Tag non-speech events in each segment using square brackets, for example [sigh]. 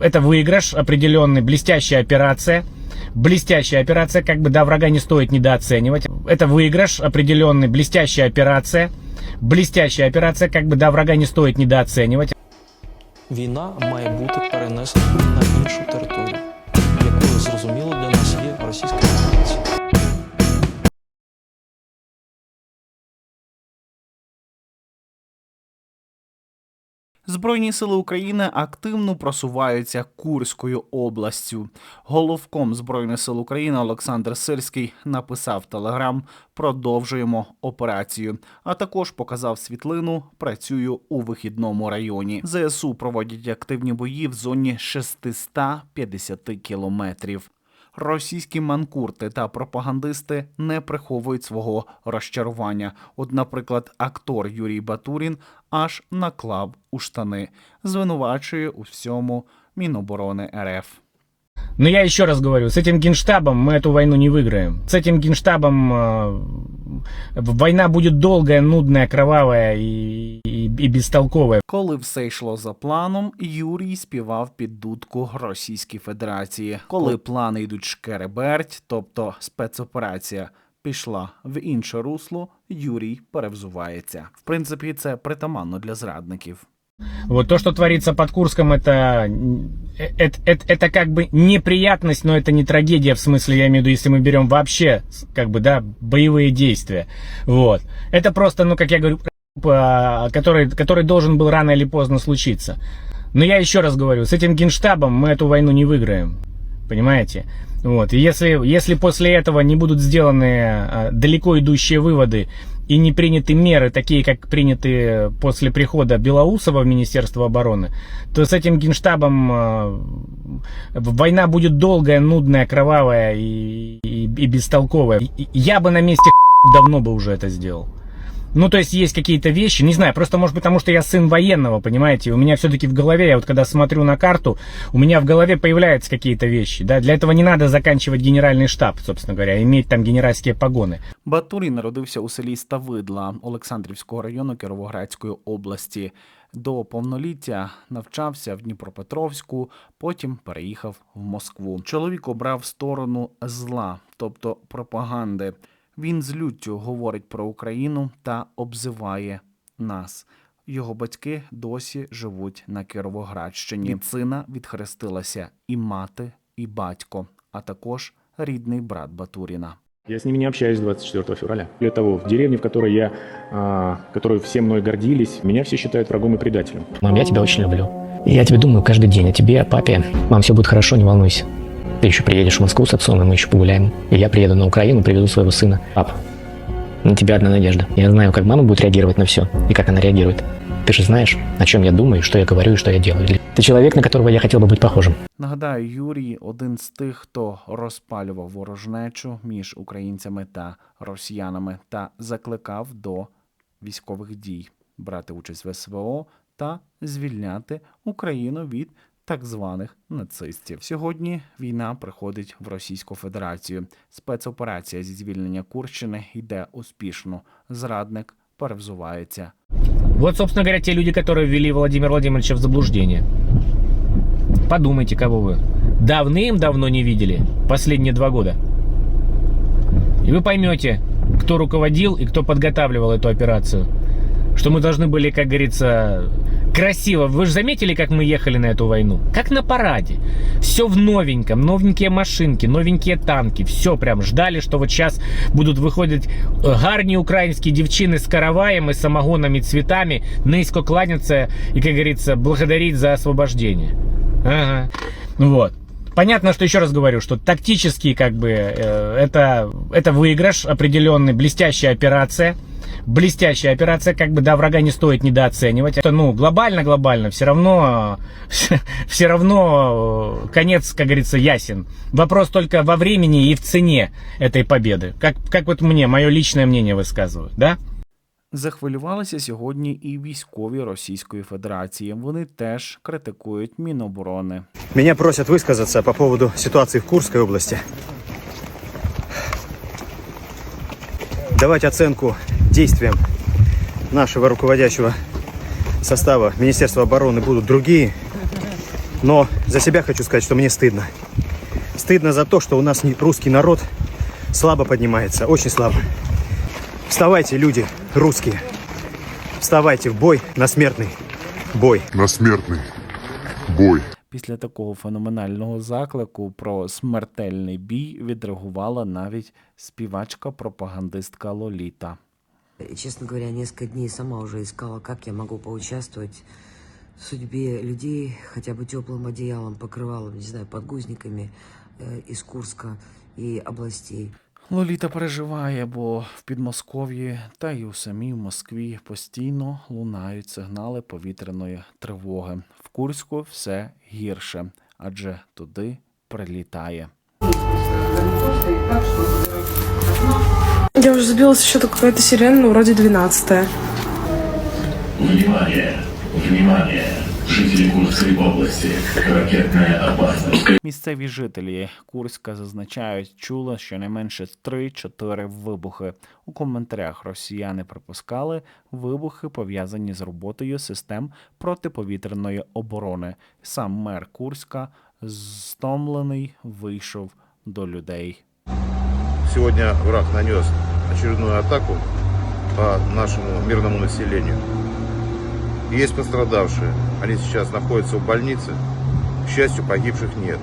это выигрыш определенный, блестящая операция. Блестящая операция, как бы, да, врага не стоит недооценивать. Это выигрыш определенный, блестящая операция. Блестящая операция, как бы, да, врага не стоит недооценивать. Війна має бути перенесена на іншу територію, Збройні сили України активно просуваються Курською областю. Головком Збройних сил України Олександр Сирський написав Телеграм Продовжуємо операцію. А також показав світлину Працюю у вихідному районі. ЗСУ проводять активні бої в зоні 650 кілометрів. Російські манкурти та пропагандисти не приховують свого розчарування. От, наприклад, актор Юрій Батурін аж наклав у штани, звинувачує у всьому Міноборони РФ. Но я еще раз говорю, с этим генштабом мы эту войну не выиграем. С этим генштабом э, война будет долгая, нудная, кровавая и, и, и бестолковая. Коли все йшло за планом, Юрій співав під дудку Російській Федерації. Коли плани йдуть шкереберть, тобто спецоперація. Пішла в інше русло, Юрій перевзувається. В принципі, це притаманно для зрадників. Вот то, что творится под Курском, это, это, это, это как бы неприятность, но это не трагедия, в смысле, я имею в виду, если мы берем вообще, как бы, да, боевые действия. Вот. Это просто, ну, как я говорю, а, который, который должен был рано или поздно случиться. Но я еще раз говорю, с этим генштабом мы эту войну не выиграем. Понимаете? Вот. И если, если после этого не будут сделаны а, далеко идущие выводы и не приняты меры, такие как приняты после прихода Белоусова в Министерство обороны, то с этим генштабом э, война будет долгая, нудная, кровавая и, и, и бестолковая. И Я бы на месте [laughs] давно бы уже это сделал. Ну, то есть есть какие-то вещи, не знаю, просто может быть потому, что я сын военного, понимаете, у меня все-таки в голове, я вот когда смотрю на карту, у меня в голове появляются какие-то вещи, да, для этого не надо заканчивать генеральный штаб, собственно говоря, иметь там генеральские погоны. Батурій народився у селі Ставидла Олександрівського району Кіровоградської області. До повноліття навчався в Дніпропетровську, потім переїхав в Москву. Чоловік обрав сторону зла, тобто пропаганди. Він з люттю говорить про Україну та обзиває нас. Його батьки досі живуть на Кіровоградщині. Від сина відхрестилася і мати, і батько, а також рідний брат Батуріна. Я с ними не общаюсь с 24 февраля. Более того, в деревне, в которой я, а, которой все мной гордились, меня все считают врагом и предателем. Мам, я тебя очень люблю. Я тебе думаю каждый день о тебе, о папе. Мам, все будет хорошо, не волнуйся. Ты еще приедешь в Москву с отцом, и мы еще погуляем. И я приеду на Украину, приведу своего сына. Пап, на тебя одна надежда. Я знаю, как мама будет реагировать на все, и как она реагирует. Ты же знаешь, о чем я думаю, что я говорю и что я делаю. Ты человек, на которого я хотел бы быть похожим. Нагадаю, Юрій один з тих, хто розпалював ворожнечу між українцями та росіянами та закликав до військових дій, брати участь в СВО та звільняти Україну від так званих нацистів. Сьогодні війна приходить в Російську Федерацію. Спецоперація зі звільнення Курщини йде успішно. Зрадник перевзувається. Вот, собственно говоря, те люди, которые ввели Владимира Владимировича в заблуждение. Подумайте, кого вы давным-давно не видели последние два года. И вы поймете, кто руководил и кто подготавливал эту операцию. Что мы должны были, как говорится, красиво. Вы же заметили, как мы ехали на эту войну? Как на параде. Все в новеньком, новенькие машинки, новенькие танки. Все прям ждали, что вот сейчас будут выходить э, гарні українські дівчини з караваєм и самогоном и цветами, низко кланяться и, как говорится, благодарить за освобождение. Ага. Вот. Понятно, что еще раз говорю, что тактически как бы э, это, это выигрыш определенный, блестящая операция. Блестящая операция, как бы, да, врага не стоит недооценивать. Это, ну, глобально-глобально, все равно, [laughs] все равно э, конец, как говорится, ясен. Вопрос только во времени и в цене этой победы. Как, как вот мне, мое личное мнение высказываю, да? Захвилювалися сьогодні і військові Російської Федерації. Вони теж критикують Міноборони. Меня просят высказаться по поводу ситуации в Курской области. Давать оценку действиям нашего руководящего состава Министерства обороны будут другие. Но за себя хочу сказать, что мне стыдно. Стыдно за то, что у нас не- русский народ слабо поднимается, очень слабо. Вставайте, люди русские. Вставайте в бой на смертный бой. на смертный бой. Після такого феноменального заклику про смертельний бій відреагувала навіть співачка-пропагандистка Лоліта. И, Честно говоря, несколько дней сама уже искала, как я могу поучаствовать в судьбе людей, хотя бы теплым одеялом, покрывалом, не знаю, подгузниками э, из Курска и областей. Лоліта переживає, бо в Підмосков'ї та й у самій Москві постійно лунають сигнали повітряної тривоги. В Курську все гірше, адже туди прилітає. Я уже забилась еще какая-то сирена, ну, вроде 12 Внимание! Внимание! Жители Курской области. Ракетная опасность. Місцеві жителі Курська зазначають, чули щонайменше 3-4 вибухи. У коментарях росіяни припускали вибухи пов'язані з роботою систем протиповітряної оборони. Сам мер Курська стомлений вийшов до людей. Сегодня враг нанес очередную атаку по нашему мирному населению. Есть пострадавшие. Они сейчас находятся в больнице. К счастью, погибших нет.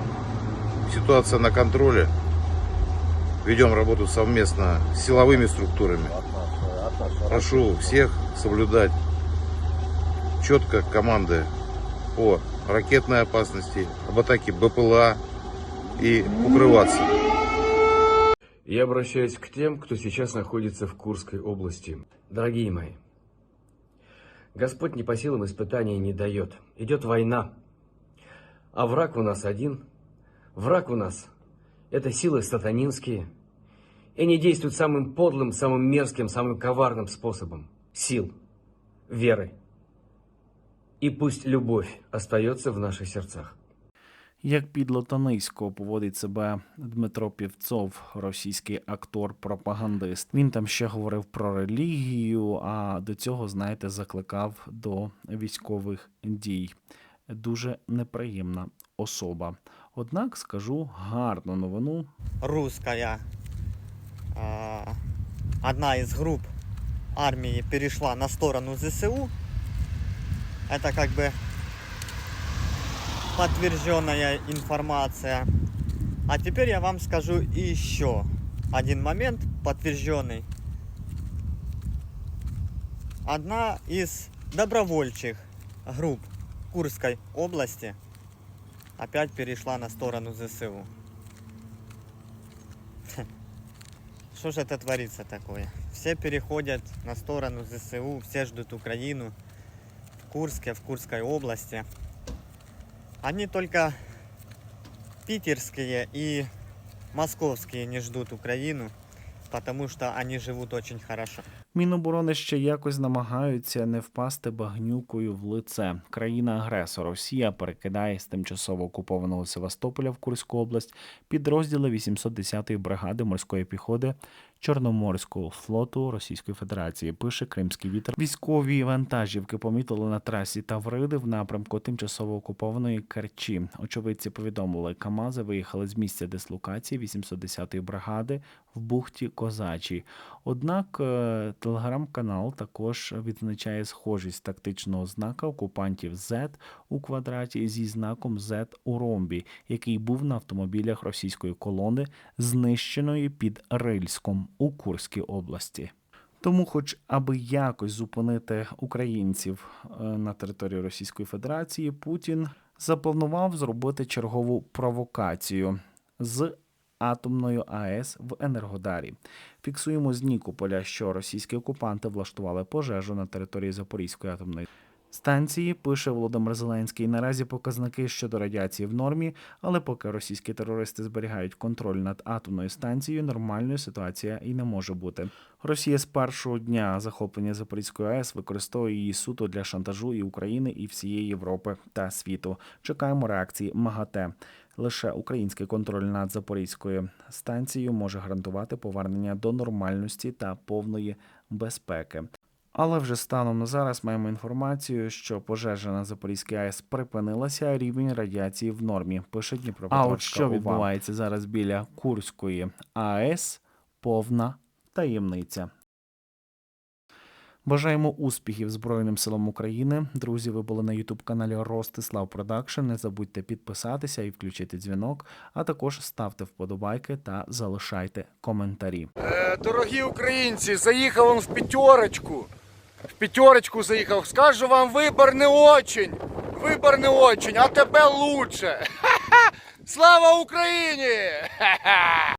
Ситуация на контроле. Ведем работу совместно с силовыми структурами. Прошу всех соблюдать четко команды по ракетной опасности, об атаке БПЛА и укрываться. Я обращаюсь к тем, кто сейчас находится в Курской области. Дорогие мои, Господь не по силам испытаний не дает. Идет война. А враг у нас один. Враг у нас – это силы сатанинские. И они действуют самым подлым, самым мерзким, самым коварным способом. Сил, веры. И пусть любовь остается в наших сердцах. Як підло та низько поводить себе Дмитро Півцов, російський актор-пропагандист. Він там ще говорив про релігію, а до цього, знаєте, закликав до військових дій. Дуже неприємна особа. Однак скажу гарну новину. русская, одна из групп армии перешла на сторону ЗСУ. Это как бы подтвержденная информация. А теперь я вам скажу еще один момент подтвержденный. Одна из добровольчих групп Курской области опять перешла на сторону ЗСУ. Что же это творится такое? Все переходят на сторону ЗСУ, все ждут Украину в Курске, в Курской области. Они только питерские и московские не ждут Украину, потому что они живут очень хорошо. Міноборони ще якось намагаються не впасти багнюкою в лице. Країна-агресор Росія перекидає з тимчасово окупованого Севастополя в Курську область підрозділи 810-ї бригади морської піхоти Чорноморського флоту Російської Федерації. Пише Кримський вітер. Військові вантажівки помітили на трасі Тавриди в напрямку тимчасово окупованої Керчі. Очевидці повідомили, Камази виїхали з місця дислокації 810-ї бригади в бухті Козачій. Однак е, телеграм-канал також відзначає схожість тактичного знака окупантів Z у квадраті зі знаком Z у ромбі, який був на автомобілях російської колони, знищеної під Рильськом у Курській області. Тому, хоч аби якось зупинити українців е, на території Російської Федерації, Путін запланував зробити чергову провокацію з атомною АЕС в Енергодарі. Фіксуємо з Нікополя, що російські окупанти влаштували пожежу на території Запорізької атомної станції. Пише Володимир Зеленський. Наразі показники щодо радіації в нормі, але поки російські терористи зберігають контроль над атомною станцією, нормальної ситуація і не може бути. Росія з першого дня захоплення Запорізької АЕС використовує її суто для шантажу і України, і всієї Європи та світу. Чекаємо реакції МАГАТЕ. Лише український контроль над Запорізькою станцією може гарантувати повернення до нормальності та повної безпеки. Але вже станом на зараз маємо інформацію, що пожежа на Запорізькій АЕС припинилася, а рівень радіації в нормі. Пише Дніпропетровська А от що відбувається зараз біля Курської АЕС? Повна таємниця. Бажаємо успіхів Збройним силам України. Друзі, ви були на Ютуб каналі Ростислав Продакшн. Не забудьте підписатися і включити дзвінок, а також ставте вподобайки та залишайте коментарі. Е, Дорогі українці, заїхав он в п'ятерочку. В п'ятерочку заїхав. Скажу вам, вибор не очень. Вибор не очень, а тебе лучше. [laughs] Слава Україні!